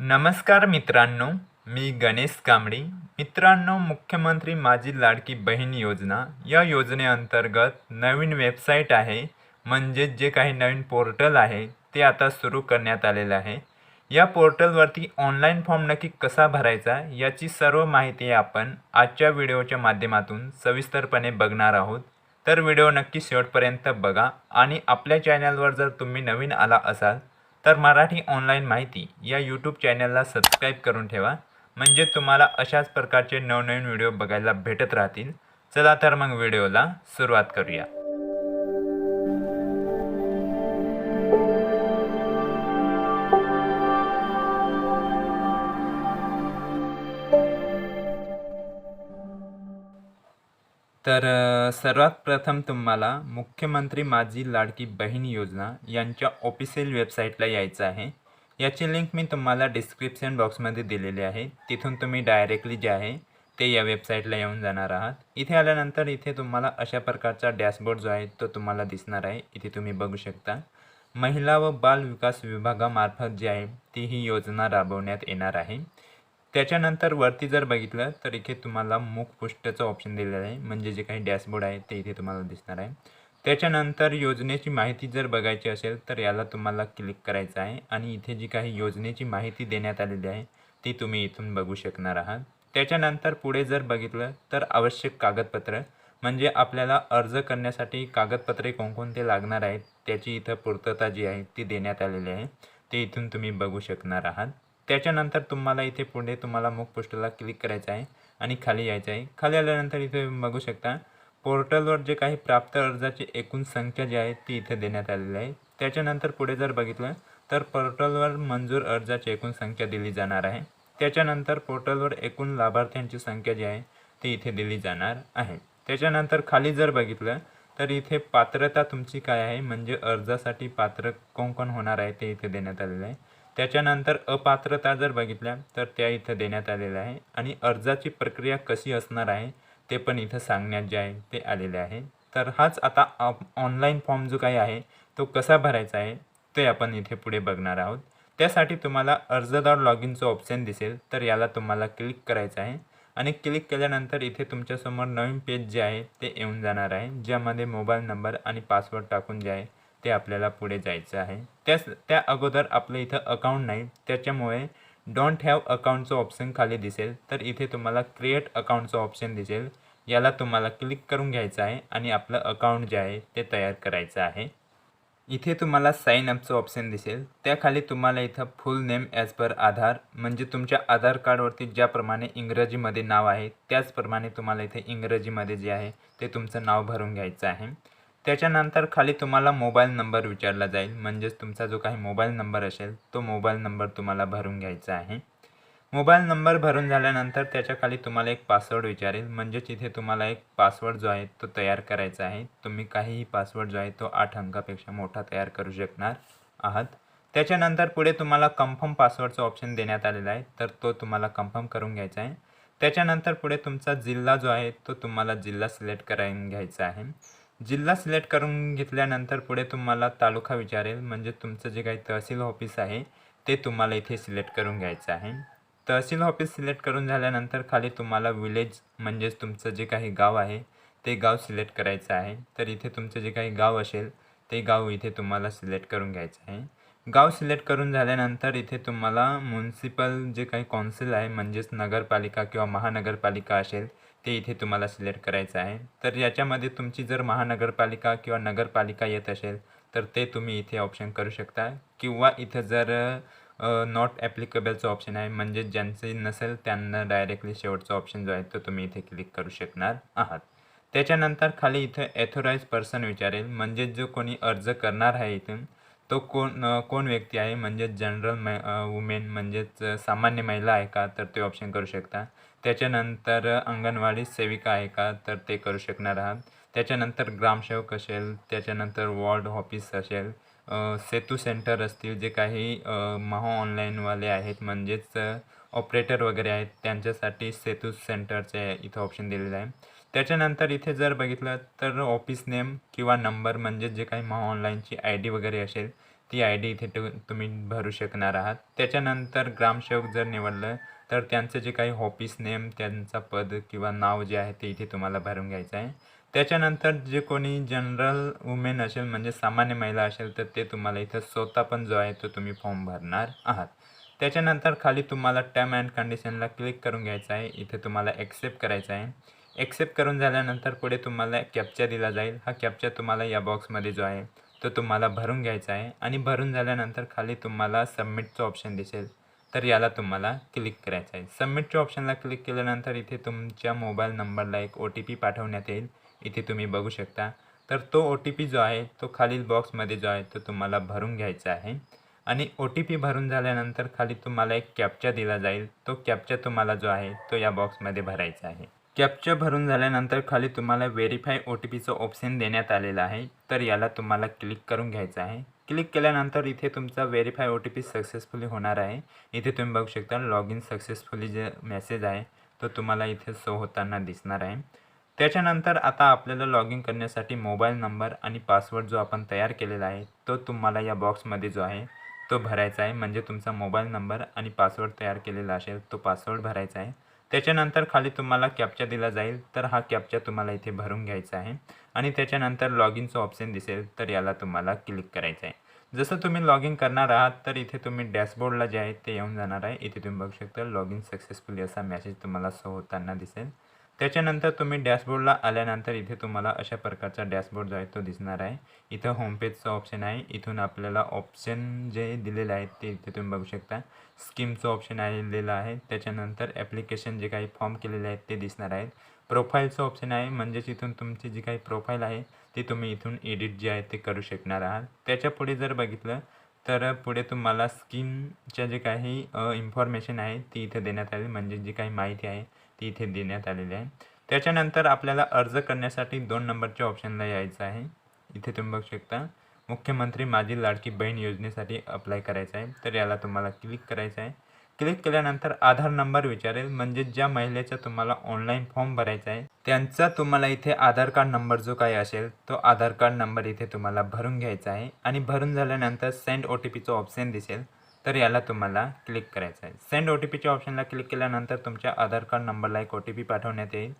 नमस्कार मित्रांनो मी गणेश कांबळी. मित्रांनो मुख्यमंत्री माझी लाडकी बहीण योजना या योजनेअंतर्गत नवीन वेबसाईट आहे. म्हणजेच जे काही नवीन पोर्टल आहे ते आता सुरू करण्यात आलेलं आहे. या पोर्टलवरती ऑनलाईन फॉर्म नक्की कसा भरायचा याची सर्व माहिती आपण आजच्या व्हिडिओच्या माध्यमातून सविस्तरपणे बघणार आहोत. तर व्हिडिओ नक्की शेवटपर्यंत बघा आणि आपल्या चॅनलवर जर तुम्ही नवीन आला असाल तर मराठी ऑनलाईन माहिती या यूट्यूब चॅनलला सबस्क्राईब करून ठेवा. म्हणजे तुम्हाला अशाच प्रकारचे नवनवीन व्हिडिओ बघायला भेटत राहतील. चला तर मग व्हिडिओला सुरुवात करूया. तर सर्वात प्रथम तुम्हाला मुख्यमंत्री माझी लाडकी बहीण योजना यांच्या ऑफिशियल वेबसाईटला यायचं आहे. याची लिंक मी तुम्हाला डिस्क्रिप्शन बॉक्समध्ये दिलेली आहे. तिथून तुम्ही डायरेक्टली जे आहे ते या वेबसाईटला येऊन जाणार आहात. इथे आल्यानंतर इथे तुम्हाला अशा प्रकारचा डॅशबोर्ड जो आहे तो तुम्हाला दिसणार आहे. इथे तुम्ही बघू शकता. महिला व बाल विकास विभागामार्फत जी आहे ती ही योजना राबवण्यात येणार आहे. त्याच्यानंतर वरती जर बघितलं तर इथे तुम्हाला मुखपृष्ठचं ऑप्शन दिलेलं आहे. म्हणजे जे काही डॅशबोर्ड आहे ते इथे तुम्हाला दिसणार आहे. त्याच्यानंतर योजनेची माहिती जर बघायची असेल तर याला तुम्हाला क्लिक करायचं आहे. आणि इथे जी काही योजनेची माहिती देण्यात आलेली आहे ती तुम्ही इथून बघू शकणार आहात. त्याच्यानंतर पुढे जर बघितलं तर आवश्यक कागदपत्र म्हणजे आपल्याला अर्ज करण्यासाठी कागदपत्रे कोणकोणते लागणार आहेत त्याची इथं पूर्तता जी आहे ती देण्यात आलेली आहे ते इथून तुम्ही बघू शकणार आहात. त्याच्यानंतर तुम्हाला इथे पुढे तुम्हाला मुखपृष्ठाला क्लिक करायचं आहे आणि खाली यायचं आहे. खाली आल्यानंतर इथे बघू शकता पोर्टलवर जे काही प्राप्त अर्जाची एकूण संख्या जी आहे ती इथे देण्यात आलेली आहे. त्याच्यानंतर पुढे जर बघितलं तर पोर्टलवर मंजूर अर्जाची एकूण संख्या दिली जाणार आहे. त्याच्यानंतर पोर्टलवर एकूण लाभार्थ्यांची संख्या जी आहे ती इथे दिली जाणार आहे. त्याच्यानंतर खाली जर बघितलं तर इथे पात्रता तुमची काय आहे? म्हणजे अर्जासाठी पात्र कोण कोण होणार आहे ते इथे देण्यात आलेलं आहे. त्याच्यानंतर अपात्रता जर बघितल्या तर त्या इथं देण्यात आलेल्या आहे. आणि अर्जाची प्रक्रिया कशी असणार आहे ते पण इथं सांगण्यात जे आहे ते आलेले आहे. तर हाच आता ऑनलाईन फॉर्म जो काही आहे तो कसा भरायचा आहे ते आपण इथे पुढे बघणार आहोत. त्यासाठी तुम्हाला अर्जदार लॉग इनचं ऑप्शन दिसेल तर याला तुम्हाला क्लिक करायचं आहे. आणि क्लिक केल्यानंतर इथे तुमच्यासमोर नवीन पेज जे आहे ते येऊन जाणार आहे ज्यामध्ये मोबाईल नंबर आणि पासवर्ड टाकून जे आहे ते आपल्याला पुढे जायचं आहे. त्याच त्या अगोदर आपलं इथं अकाउंट नाही. त्याच्यामुळे डोंट हॅव अकाउंटचं ऑप्शन खाली दिसेल. तर इथे तुम्हाला क्रिएट अकाउंटचं ऑप्शन दिसेल. याला तुम्हाला क्लिक करून घ्यायचं आहे आणि आपलं अकाउंट जे आहे ते तयार करायचं आहे. इथे तुम्हाला साईन अपचं ऑप्शन दिसेल. त्याखाली तुम्हाला इथं फुल नेम ॲज पर आधार म्हणजे तुमच्या आधार कार्डवरती ज्याप्रमाणे इंग्रजीमध्ये नाव आहे त्याचप्रमाणे तुम्हाला इथे इंग्रजीमध्ये जे आहे ते तुमचं नाव भरून घ्यायचं आहे. त्याच्यानंतर खाली तुम्हाला मोबाईल नंबर विचारला जाईल. म्हणजेच तुमचा जो काही मोबाईल नंबर असेल तो मोबाईल नंबर तुम्हाला भरून घ्यायचा आहे. मोबाईल नंबर भरून झाल्यानंतर त्याच्याखाली तुम्हाला एक पासवर्ड विचारेल. म्हणजेच इथे तुम्हाला एक पासवर्ड जो आहे तो तयार करायचा आहे. तुम्ही काहीही पासवर्ड जो आहे तो आठ अंकापेक्षा मोठा तयार करू शकणार आहात. त्याच्यानंतर पुढे तुम्हाला कन्फर्म पासवर्डचं ऑप्शन देण्यात आलेला आहे. तर तो तुम्हाला कन्फर्म करून घ्यायचा आहे. त्याच्यानंतर पुढे तुमचा जिल्हा जो आहे तो तुम्हाला जिल्हा सिलेक्ट करायला घ्यायचा आहे. जिल्हा सिलेक्ट करून घेतल्यानंतर पुढे तुम्हाला तालुका विचारेल. म्हणजे तुमचं जे काही तहसील ऑफिस आहे ते तुम्हाला इथे सिलेक्ट करून घ्यायचं आहे. तहसील ऑफिस सिलेक्ट करून झाल्यानंतर खाली तुम्हाला विलेज म्हणजेच तुमचं जे काही गाव आहे ते गाव सिलेक्ट करायचं आहे. तर इथे तुमचं जे काही गाव असेल ते गाव इथे तुम्हाला सिलेक्ट करून घ्यायचं आहे. गाव सिलेक्ट करून झाल्यानंतर इथे तुम्हाला म्युन्सिपल जे काही कौन्सिल आहे म्हणजेच नगरपालिका किंवा महानगरपालिका असेल ते इथे तुम्हाला सिलेक्ट करायचं आहे. तर याच्यामध्ये तुमची जर महानगरपालिका किंवा नगरपालिका येत असेल तर ते तुम्ही इथे ऑप्शन करू शकता. किंवा इथं जर नॉट ॲप्लिकेबलचं ऑप्शन आहे म्हणजे ज्यांचे नसेल त्यांना डायरेक्टली शेवटचा ऑप्शन जो आहे तो तुम्ही इथे क्लिक करू शकणार आहात. त्याच्यानंतर खाली इथं ॲथोराईज पर्सन विचारेल म्हणजे जो कोणी अर्ज करणार आहे इथून तो कोण कोण व्यक्ती आहे म्हणजे जनरल मै वुमेन म्हणजेच सामान्य महिला आहे का तर ते ऑप्शन करू शकता. त्याच्यानंतर अंगणवाडी सेविका आहे का तर ते करू शकणार आहात. त्याच्यानंतर ग्रामसेवक असेल त्याच्यानंतर वॉर्ड ऑफिस असेल सेतू सेंटर असतील जे काही महा ऑनलाईनवाले आहेत म्हणजेच ऑपरेटर वगैरे आहेत त्यांच्यासाठी सेतू सेंटरचे इथं ऑप्शन दिलेलं आहे. त्याच्यानंतर इथे जर बघितलं तर ऑफिस नेम किंवा नंबर म्हणजेच जे काही महा ऑनलाईनची आय डी वगैरे असेल ती आय डी इथे तुम्ही भरू शकणार आहात. त्याच्यानंतर ग्रामसेवक जर निवडलं तर त्यांचं जे काही ऑफिस नेम त्यांचा पद किंवा नाव जे आहे ते इथे तुम्हाला भरून घ्यायचं आहे. त्याच्यानंतर जे कोणी जनरल वुमेन असेल म्हणजे सामान्य महिला असेल तर ते तुम्हाला इथं स्वतः पण जो आहे तो तुम्ही फॉर्म भरणार आहात. त्याच्यानंतर खाली तुम्हाला टर्म अँड कंडिशनला क्लिक करून घ्यायचं आहे. इथे तुम्हाला ॲक्सेप्ट करायचं आहे. ॲक्सेप्ट करून झाल्यानंतर पुढे तुम्हाला कॅप्चा दिला जाईल. हा कॅप्चा तुम्हाला या बॉक्समध्ये जो आहे तो तुम्हाला भरून घ्यायचा आहे. आणि भरून झाल्यानंतर खाली तुम्हाला सबमिटचं ऑप्शन दिसेल. तर याला तुम्हाला क्लिक करायचं आहे. सबमिटच्या ऑप्शनला क्लिक केल्यानंतर इथे तुमच्या मोबाईल नंबरला एक ओ टी पी पाठवण्यात येईल. इथे तुम्ही बघू शकता. तर तो ओ टी पी जो आहे तो खालील बॉक्समध्ये जो आहे तो तुम्हाला भरून घ्यायचा आहे. आणि ओ टी पी भरून झाल्यानंतर खाली तुम्हाला एक कॅप्चा दिला जाईल. तो कॅप्चा तुम्हाला जो आहे तो या बॉक्समध्ये भरायचा आहे. कॅप्चा भरून झाल्यानंतर खाली तुम्हाला व्हेरीफाय ओ टी पीचं ऑप्शन देण्यात आलेलं आहे. तर याला तुम्हाला क्लिक करून घ्यायचं आहे. क्लिक केल्यानंतर इथे तुमचा verify O T P successfully होणार आहे. इथे तुम्ही बघू शकता लॉग इन सक्सेसफुली जे मेसेज आहे तो तुम्हाला इथे शो होताना दिसणार आहे. त्याच्यानंतर आता आपल्याला लॉग इन करण्यासाठी मोबाईल नंबर आणि पासवर्ड जो आपण तयार केलेला आहे तो तुम्हाला या बॉक्समध्ये जो आहे तो भरायचा आहे. म्हणजे तुमचा मोबाईल नंबर आणि पासवर्ड तयार केलेला असेल तो पासवर्ड भरायचा आहे. त्याच्यानंतर खाली तुम्हाला कॅप्चा दिला जाईल तर हा कॅप्चा तुम्हाला इथे भरून घ्यायचा आहे. आणि त्याच्यानंतर लॉग इनचं ऑप्शन दिसेल तर याला तुम्हाला क्लिक करायचं आहे. जसं तुम्ही लॉग इन करणार आहात तर इथे तुम्ही डॅशबोर्डला जे आहे ते येऊन जाणार आहे. इथे तुम्ही बघू शकता लॉग इन सक्सेसफुली असा मेसेज तुम्हाला सो होताना दिसेल. त्याच्यानंतर तुम्ही डॅशबोर्डला आल्यानंतर इथे तुम्हाला अशा प्रकारचा डॅशबोर्ड जो आहे तो दिसणार आहे. इथं होमपेजचं ऑप्शन आहे. इथून आपल्याला ऑप्शन जे दिलेलं आहे ते इथे तुम्ही बघू शकता. स्कीमचं ऑप्शन आलेलं आहे त्याच्यानंतर ॲप्लिकेशन जे काही फॉर्म केलेले आहेत ते दिसणार आहेत. प्रोफाईलचं ऑप्शन आहे. म्हणजेच इथून तुमची जी काही प्रोफाईल आहे ती तुम्ही इथून एडिट जे आहे ते करू शकणार आहात. त्याच्या पुढे जर बघितलं तर पुढे तुम्हाला स्कीमच्या जे काही इन्फॉर्मेशन आहे ती इथं देण्यात आली. म्हणजे जी काही माहिती आहे ती इथे देण्यात आलेली आहे. त्याच्यानंतर आपल्याला अर्ज करण्यासाठी दोन नंबरच्या ऑप्शनला यायचं आहे. इथे तुम्ही बघू शकता मुख्यमंत्री माझी लाडकी बहीण योजनेसाठी अप्लाय करायचं आहे. तर याला तुम्हाला क्लिक करायचं आहे. क्लिक केल्यानंतर आधार नंबर विचारेल म्हणजे ज्या महिलेचा तुम्हाला ऑनलाईन फॉर्म भरायचा आहे त्यांचा तुम्हाला इथे आधार कार्ड नंबर जो काही असेल तो आधार कार्ड नंबर इथे तुम्हाला भरून घ्यायचा आहे. आणि भरून झाल्यानंतर सेंड ओ टी पीचं ऑप्शन दिसेल. तर याला तुम्हाला क्लिक करायचं आहे. सेंड ओ टी पीच्या ऑप्शनला क्लिक केल्यानंतर तुमच्या आधार कार्ड नंबरला एक ओ टी पी पाठवण्यात येईल.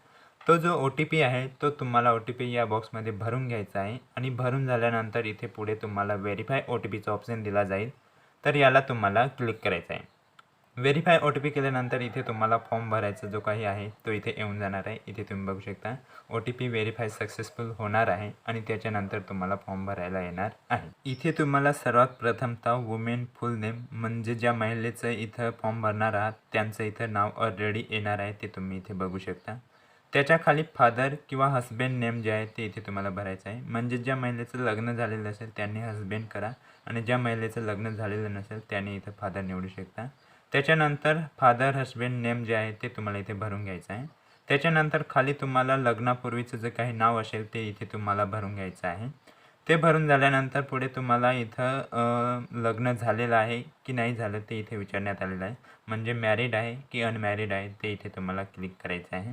तो जो ओ टी पी आहे तो तुम्हाला ओ टी पी या बॉक्समध्ये भरून घ्यायचा आहे आणि भरून झाल्यानंतर इथे पुढे तुम्हाला व्हेरीफाय ओ टी पीचा ऑप्शन दिला जाईल. तर याला तुम्हाला क्लिक करायचं आहे. व्हेरीफाय ओ टी पी केल्यानंतर इथे तुम्हाला फॉर्म भरायचा जो काही आहे तो इथे येऊन जाणार आहे. इथे तुम्ही बघू शकता O T P verify successful होणार आहे आणि त्याच्यानंतर तुम्हाला फॉर्म भरायला येणार आहे. इथे तुम्हाला सर्वात प्रथमतः वुमेन फुल नेम म्हणजे ज्या महिलेचं इथं फॉर्म भरणार आहात त्यांचं इथं नाव ऑलरेडी येणार आहे ते तुम्ही इथे बघू शकता. त्याच्याखाली फादर किंवा हस्बेंड नेम जे आहे ते इथे तुम्हाला भरायचं आहे. म्हणजे ज्या महिलेचं लग्न झालेलं असेल त्यांनी हस्बेंड करा. आणि ज्या महिलेचं लग्न झालेलं नसेल त्यांनी इथं फादर निवडू शकता. त्याच्यानंतर फादर हस्बंड नेम जे आहे ते तुम्हाला इथे भरून घ्यायचं आहे. त्याच्यानंतर खाली तुम्हाला लग्नापूर्वीचं जे काही नाव असेल ते इथे तुम्हाला भरून घ्यायचं आहे. ते भरून झाल्यानंतर पुढे तुम्हाला इथं लग्न झालेलं आहे की नाही झालं ते इथे विचारण्यात आलेलं आहे. म्हणजे मॅरिड आहे की अनमॅरिड आहे ते इथे तुम्हाला क्लिक करायचं आहे.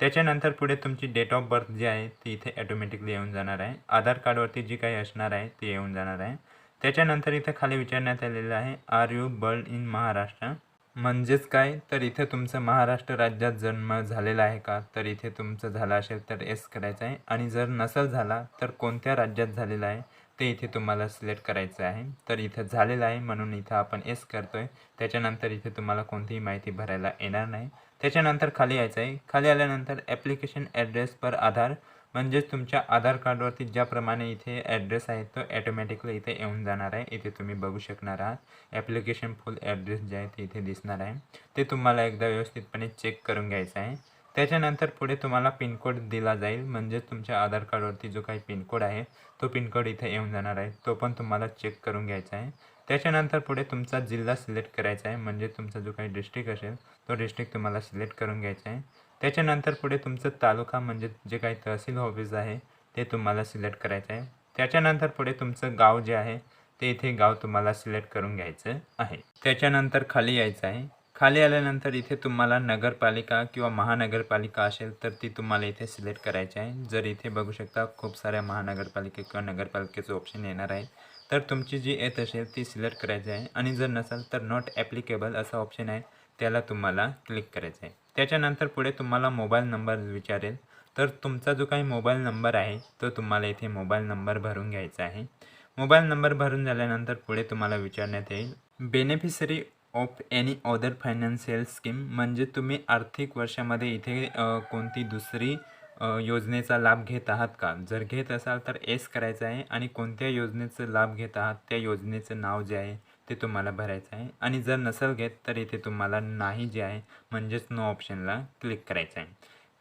त्याच्यानंतर पुढे तुमची डेट ऑफ बर्थ जी आहे ती इथे ॲटोमॅटिकली येऊन जाणार आहे. आधार कार्डवरती जी काही असणार आहे ते येऊन जाणार आहे. त्याच्यानंतर इथे खाली विचारण्यात आलेलं आहे are you born in Maharashtra म्हणजेच काय? तर इथे तुमचं महाराष्ट्र राज्यात जन्म झालेला आहे का? तर इथे तुमचं झालं असेल तर एस करायचं आहे. आणि जर नसेल झाला तर कोणत्या राज्यात झालेला आहे? ते इथे तुम्हाला सिलेक्ट करायचं आहे. तर इथं झालेलं आहे म्हणून इथं आपण एस करतो आहे त्याच्यानंतर इथे तुम्हाला कोणतीही माहिती भरायला येणार नाही. त्याच्यानंतर खाली यायचं आहे. खाली आल्यानंतर ॲप्लिकेशन ॲड्रेस पर आधार म्हणजेच तुमच्या आधार कार्डवरती ज्याप्रमाणे इथे ॲड्रेस आहे तो ॲटोमॅटिकली इथे येऊन जाणार आहे. इथे तुम्ही बघू शकणार आहात. ॲप्लिकेशन फुल ॲड्रेस जे आहे ते इथे दिसणार आहे. ते तुम्हाला एकदा व्यवस्थितपणे चेक करून घ्यायचं आहे. त्याच्यानंतर पुढे तुम्हाला पिनकोड दिला जाईल. म्हणजेच तुमच्या आधार कार्डवरती जो काही पिनकोड आहे तो पिनकोड इथे येऊन जाणार आहे. तो पण तुम्हाला चेक करून घ्यायचा आहे. त्याच्यानंतर पुढे तुमचा जिल्हा सिलेक्ट करायचा आहे. म्हणजे तुमचा जो काही डिस्ट्रिक्ट असेल तो डिस्ट्रिक्ट तुम्हाला सिलेक्ट करून घ्यायचा आहे. त्याच्यानंतर पुढे तुमचं तालुका म्हणजे जे काही तहसील ऑफिस आहे ते तुम्हाला सिलेक्ट करायचं आहे. त्याच्यानंतर पुढे तुमचं गाव जे आहे ते इथे गाव तुम्हाला सिलेक्ट करून घ्यायचं आहे. त्याच्यानंतर खाली यायचं आहे. खाली आल्यानंतर इथे तुम्हाला नगरपालिका किंवा महानगरपालिका असेल तर ती तुम्हाला इथे सिलेक्ट करायची आहे. जर इथे बघू शकता खूप साऱ्या महानगरपालिका किंवा नगरपालिकेचं ऑप्शन येणार आहे तर तुमची जी येत असेल ती सिलेक्ट करायची आहे. आणि जर नसेल तर नॉट ॲप्लिकेबल असा ऑप्शन आहे. त्याला तुम्हाला क्लिक करायचं आहे. त्याच्यानंतर पुढे तुम्हाला मोबाईल नंबर विचारेल. तर तुमचा जो काही मोबाईल नंबर आहे तो तुम्हाला इथे मोबाईल नंबर भरून घ्यायचा आहे. मोबाईल नंबर भरून झाल्यानंतर पुढे तुम्हाला विचारण्यात येईल. Beneficiary of any other financial scheme म्हणजे तुम्ही आर्थिक वर्षामध्ये इथे कोणती दुसरी योजनेचा लाभ घेत आहात का? जर घेत असाल तर एस करायचं आहे आणि कोणत्या योजनेचा लाभ घेत आहात त्या योजनेचं नाव जे आहे ते तुम्हाला भरायचं आहे. आणि जर नसेल घेत तर इथे तुम्हाला नाही जे आहे म्हणजेच नो ऑप्शनला क्लिक करायचं आहे.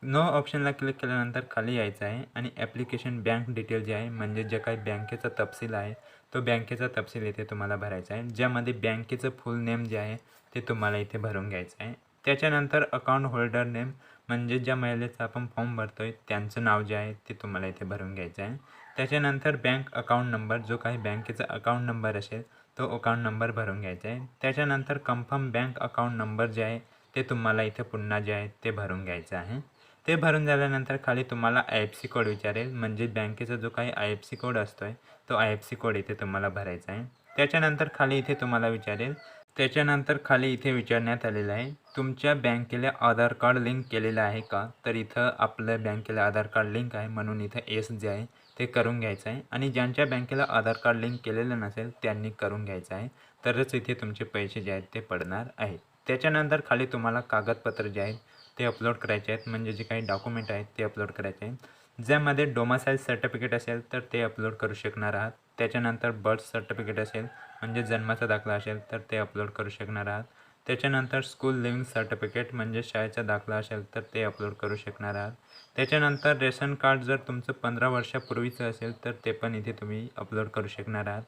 नो ऑप्शनला क्लिक केल्यानंतर खाली यायचं आहे आणि ॲप्लिकेशन बँक डिटेल जे आहे म्हणजे जे काही बँकेचा तपशील आहे तो बँकेचा तपशील इथे तुम्हाला भरायचा आहे. ज्यामध्ये बँकेचं फुल नेम जे आहे ते तुम्हाला इथे भरून घ्यायचं आहे. त्याच्यानंतर अकाउंट होल्डर नेम म्हणजे ज्या महिलेचा आपण फॉर्म भरतो आहे त्यांचं नाव जे आहे ते तुम्हाला इथे भरून घ्यायचं आहे. त्याच्यानंतर बँक अकाउंट नंबर जो काही बँकेचा अकाउंट नंबर असेल तो अकाउंट नंबर भरून घ्यायचा आहे. त्याच्यानंतर कन्फर्म बँक अकाउंट नंबर जे आहे ते तुम्हाला इथे पुन्हा जे आहे ते भरून घ्यायचं आहे. ते भरून झाल्यानंतर खाली तुम्हाला आय एफ सी कोड विचारेल. म्हणजे बँकेचा जो काही आय एफ सी कोड असतो आहे तो आय एफ सी कोड इथे तुम्हाला भरायचा आहे. त्याच्यानंतर खाली इथे तुम्हाला विचारेल. त्याच्यानंतर खाली इथे विचारण्यात आलेलं आहे तुमच्या बँकेला आधार कार्ड लिंक केलेलं आहे का? तर इथं आपल्या बँकेला आधार कार्ड लिंक आहे म्हणून इथं एस जे आहे ते करून घ्यायचं आहे. आणि ज्यांच्या बँकेला आधार कार्ड लिंक केलेलं नसेल त्यांनी करून घ्यायचं आहे. तरच इथे तुमचे पैसे जे आहेत ते पडणार आहेत. त्याच्यानंतर खाली तुम्हाला कागदपत्र जे आहेत ते अपलोड करायचे आहेत. म्हणजे जे काही डॉक्युमेंट आहेत ते अपलोड करायचे आहेत. ज्यामध्ये डोमासाईल सर्टिफिकेट असेल तर ते अपलोड करू शकणार आहात. त्याच्यानंतर बर्थ सर्टिफिकेट असेल म्हणजे जन्माचा दाखला असेल तर ते अपलोड करू शकणार आहात. त्याच्यानंतर स्कूल लिव्हिंग सर्टिफिकेट म्हणजे शाळेचा दाखला असेल तर ते अपलोड करू शकणार आहात. त्याच्यानंतर रेशन कार्ड जर तुमचं पंधरा वर्षापूर्वीचं असेल तर ते पण इथे तुम्ही अपलोड करू शकणार आहात.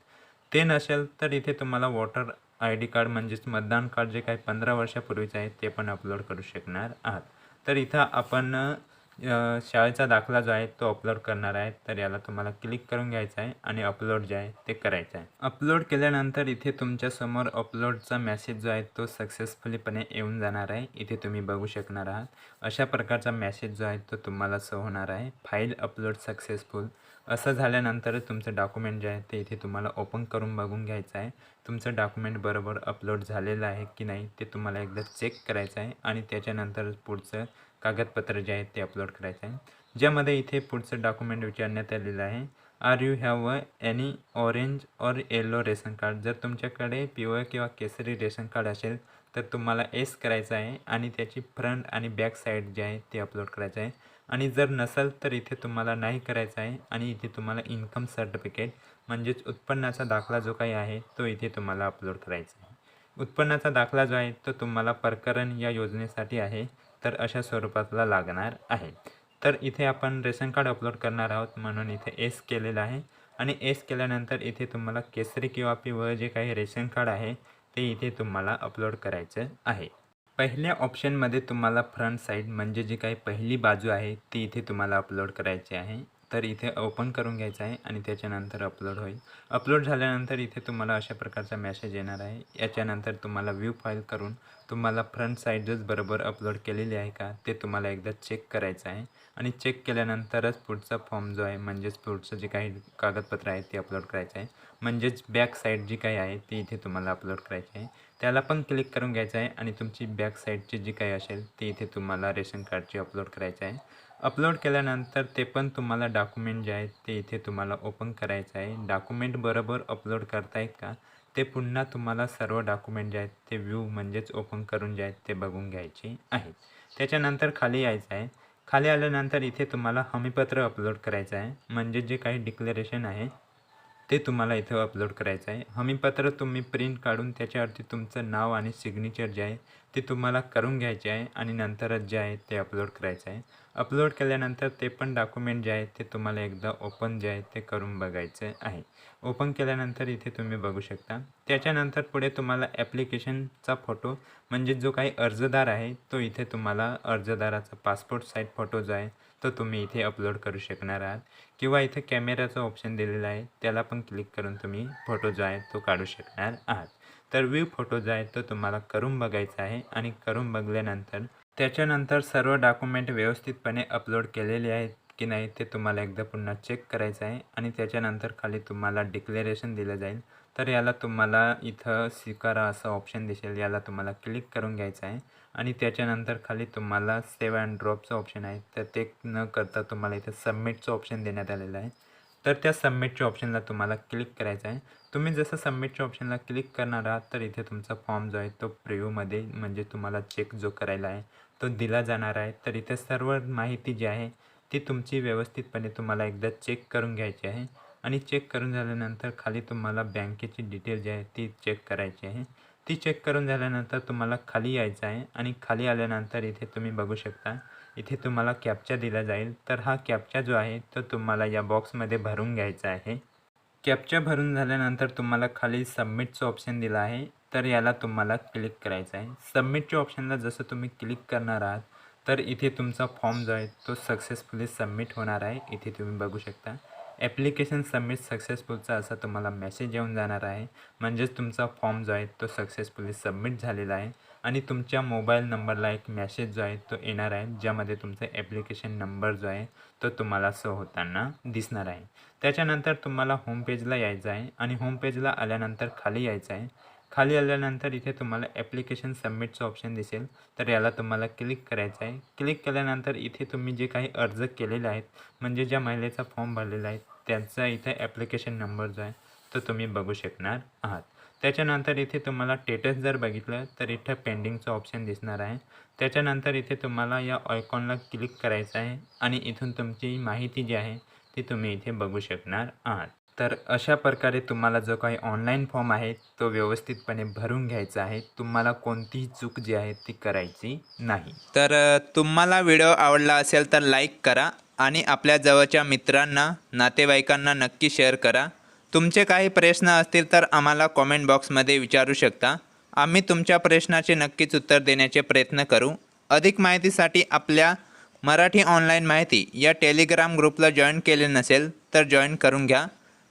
ते नसेल तर इथे तुम्हाला वॉटर आय डी कार्ड म्हणजेच मतदान कार्ड जे काही पंधरा वर्षापूर्वीचं आहे ते पण अपलोड करू शकणार आहात. तर इथं आपण शाळेचा दाखला जो आहे तो अपलोड करणार आहे. तर याला तुम्हाला क्लिक करून घ्यायचं आहे आणि अपलोड जे आहे ते करायचं आहे. अपलोड केल्यानंतर इथे तुमच्यासमोर अपलोडचा मेसेज जो आहे तो सक्सेसफुलीपणे येऊन जाणार आहे. इथे तुम्ही बघू शकणार आहात. अशा प्रकारचा मेसेज जो आहे तो तुम्हाला सो होणार आहे. फाईल अपलोड सक्सेसफुल असं झाल्यानंतरच तुमचं डॉक्युमेंट जे आहे ते इथे तुम्हाला ओपन करून बघून घ्यायचं आहे. तुमचं डॉक्युमेंट बरोबर अपलोड झालेलं आहे की नाही ते तुम्हाला एकदा चेक करायचं आहे. आणि त्याच्यानंतर पुढचं कागदपत्र जे आहेत ते अपलोड करायचं आहे ज्यामध्ये इथे पुढचं डॉक्युमेंट विचारण्यात आलेलं आहे. Are you have a any orange or yellow ration card जर तुमच्याकडे पिवळं किंवा केसरी रेशन कार्ड असेल तर तुम्हाला एस करायचं आहे आणि त्याची फ्रंट आणि बॅक साईड जे आहे ते अपलोड करायचं आहे. आणि जर नसेल तर इथे तुम्हाला नाही करायचं आहे आणि इथे तुम्हाला इन्कम सर्टिफिकेट म्हणजेच उत्पन्नाचा दाखला जो काही आहे तो इथे तुम्हाला अपलोड करायचा आहे. उत्पन्नाचा दाखला जो आहे तो तुम्हाला प्रकरण या योजनेसाठी आहे. तर अशा स्वरूपातला लागणार आहे. तर इथे आपण रेशन कार्ड अपलोड करणार आहोत म्हणून इथे एस केलेलं आहे. आणि एस केल्यानंतर इथे तुम्हाला केसरी किंवा पिवळं जे काही रेशन कार्ड आहे ते इथे तुम्हाला अपलोड करायचं आहे. पहिल्या ऑप्शनमध्ये तुम्हाला फ्रंट साईड म्हणजे जी काही पहिली बाजू आहे ती इथे तुम्हाला अपलोड करायची आहे. तर इथे ओपन करून घ्यायचं आहे आणि त्याच्यानंतर अपलोड होईल. अपलोड झाल्यानंतर इथे तुम्हाला अशा प्रकारचा मेसेज येणार आहे. याच्यानंतर तुम्हाला व्ह्यू फाईल करून तुम्हाला फ्रंट साईडच बरोबर अपलोड केलेली आहे का? ते तुम्हाला एकदा चेक करायचं आहे. आणि चेक केल्यानंतरच पुढचा फॉर्म जो आहे म्हणजेच पुढचं जे काही कागदपत्र आहे ते अपलोड करायचं आहे. म्हणजेच बॅक साईड जी काही आहे ती इथे तुम्हाला अपलोड करायची आहे. त्याला पण क्लिक करून घ्यायचं आहे आणि तुमची बॅक साईडची जी काही असेल ती इथे तुम्हाला रेशन कार्डची अपलोड करायचं आहे. अपलोड केल्यानंतर ते पण तुम्हाला डॉक्युमेंट जे आहेत ते इथे तुम्हाला ओपन करायचं आहे. डॉक्युमेंट बरोबर अपलोड करतायत का? ते पुन्हा तुम्हाला सर्व डॉक्युमेंट जे आहेत ते व्ह्यू म्हणजेच ओपन करून जे आहेत ते बघून घ्यायचे आहेत. त्याच्यानंतर खाली यायचं आहे. खाली आल्यानंतर इथे तुम्हाला हमीपत्र अपलोड करायचं आहे. म्हणजे जे काही डिक्लेरेशन आहे ते तुम्हाला इथं अपलोड करायचं आहे. हमीपत्र तुम्ही प्रिंट काढून त्याच्यावरती तुमचं नाव आणि सिग्नेचर जे आहे ते तुम्हाला करून घ्यायचे आहे आणि नंतरच जे आहे ते अपलोड करायचं आहे. अपलोड केल्यानंतर ते पण डॉक्युमेंट जे आहे ते तुम्हाला एकदा ओपन जे आहे ते करून बघायचं आहे. ओपन केल्यानंतर इथे तुम्ही बघू शकता. त्याच्यानंतर पुढे तुम्हाला ॲप्लिकेशनचा फोटो म्हणजे जो काही अर्जदार आहे तो इथे तुम्हाला अर्जदाराचा पासपोर्ट साईज फोटो जो आहे तर तुम्ही इथे अपलोड करू शकणार आहात. किंवा इथे कॅमेराचं ऑप्शन दिलेलं आहे त्याला पण क्लिक करून तुम्ही फोटो जो आहे तो काढू शकणार आहात. तर व्ह्यू फोटो जो आहे तो तुम्हाला करून बघायचा आहे आणि करून बघल्यानंतर त्याच्यानंतर सर्व डॉक्युमेंट व्यवस्थितपणे अपलोड केलेले आहेत की नाही ते तुम्हाला एकदा पुन्हा चेक करायचं आहे आणि त्याच्यानंतर खाली तुम्हाला डिक्लेरेशन दिलं जाईल. तर याला तुम्हाला इथं स्वीकारा असं ऑप्शन दिसेल याला तुम्हाला क्लिक करून घ्यायचं आहे. आणि त्याच्यानंतर खाली तुम्हाला सेव्ह अँड ड्रॉपचं ऑप्शन आहे. तर ते न करता तुम्हाला इथं सबमिटचं ऑप्शन देण्यात आलेलं आहे. तर त्या सबमिटच्या ऑप्शनला तुम्हाला क्लिक करायचं आहे. तुम्ही जसं सबमिटच्या ऑप्शनला क्लिक करणार आहात तर इथे तुमचा फॉर्म जो आहे तो प्रिव्ह्यूमध्ये म्हणजे तुम्हाला चेक जो करायला आहे तो दिला जाणार आहे. तर इथे सर्व माहिती जी आहे ती तुमची व्यवस्थितपणे तुम्हाला एकदा चेक करून घ्यायची आहे. आणि चेक करून झाल्यानंतर खाली तुम्हाला बँकेची डिटेल जी आहे ती चेक करायची आहे. ती चेक करून झाल्यानंतर तुम्हाला खाली यायचं आहे आणि खाली आल्यानंतर इथे तुम्ही बघू शकता. इथे तुम्हाला कॅप्चा दिला जाईल. तर हा कॅप्चा जो आहे तो तुम्हाला या बॉक्समध्ये भरून घ्यायचा आहे. कॅप्चा भरून झाल्यानंतर तुम्हाला खाली सबमिटचं ऑप्शन दिलं आहे. तर याला तुम्हाला क्लिक करायचं आहे. सबमिटच्या ऑप्शनला जसं तुम्ही क्लिक करणार आहात तर इथे तुमचा फॉर्म जो आहे तो सक्सेसफुली सबमिट होणार आहे. इथे तुम्ही बघू शकता. ॲप्लिकेशन सबमिट सक्सेसफुलचा असा तुम्हाला मेसेज येऊन जाणार आहे. म्हणजेच तुमचा फॉर्म जो आहे तो सक्सेसफुली सबमिट झालेला आहे. आणि तुमच्या मोबाईल नंबरला एक मेसेज जो आहे तो येणार आहे ज्यामध्ये तुमचा ॲप्लिकेशन नंबर जो आहे तो तुम्हाला शो होताना दिसणार आहे. त्याच्यानंतर तुम्हाला होम पेजला यायचं आहे. आणि होम पेजला आल्यानंतर खाली यायचं आहे. खाली आल्यानंतर इथे तुम्हाला ॲप्लिकेशन सबमिटचं ऑप्शन दिसेल. तर याला तुम्हाला क्लिक करायचं आहे. क्लिक केल्यानंतर इथे तुम्ही जे काही अर्ज केलेले आहेत म्हणजे ज्या महिलेचा फॉर्म भरलेला आहे त्यांचा इथे ॲप्लिकेशन नंबर जो आहे तो तुम्ही बघू शकणार आहात. त्याच्यानंतर इथे तुम्हाला स्टेटस जर बघितलं तर इथं पेंडिंगचं ऑप्शन दिसणार आहे. त्याच्यानंतर इथे तुम्हाला या ऑयकॉनला क्लिक करायचं आहे आणि इथून तुमची माहिती जी आहे ती तुम्ही इथे बघू शकणार आहात. तर अशा प्रकारे तुम्हाला जो काही ऑनलाईन फॉर्म आहे तो व्यवस्थितपणे भरून घ्यायचा आहे. तुम्हाला कोणतीही चूक जी आहे ती करायची नाही. तर तुम्हाला व्हिडिओ आवडला असेल तर लाईक करा आणि आपल्या जवळच्या मित्रांना नातेवाईकांना नक्की शेअर करा. तुमचे काही प्रश्न असतील तर आम्हाला कॉमेंट बॉक्समध्ये विचारू शकता. आम्ही तुमच्या प्रश्नाचे नक्कीच उत्तर देण्याचे प्रयत्न करू. अधिक माहितीसाठी आपल्या मराठी ऑनलाईन माहिती या टेलिग्राम ग्रुपला जॉईन केले नसेल तर जॉईन करून घ्या.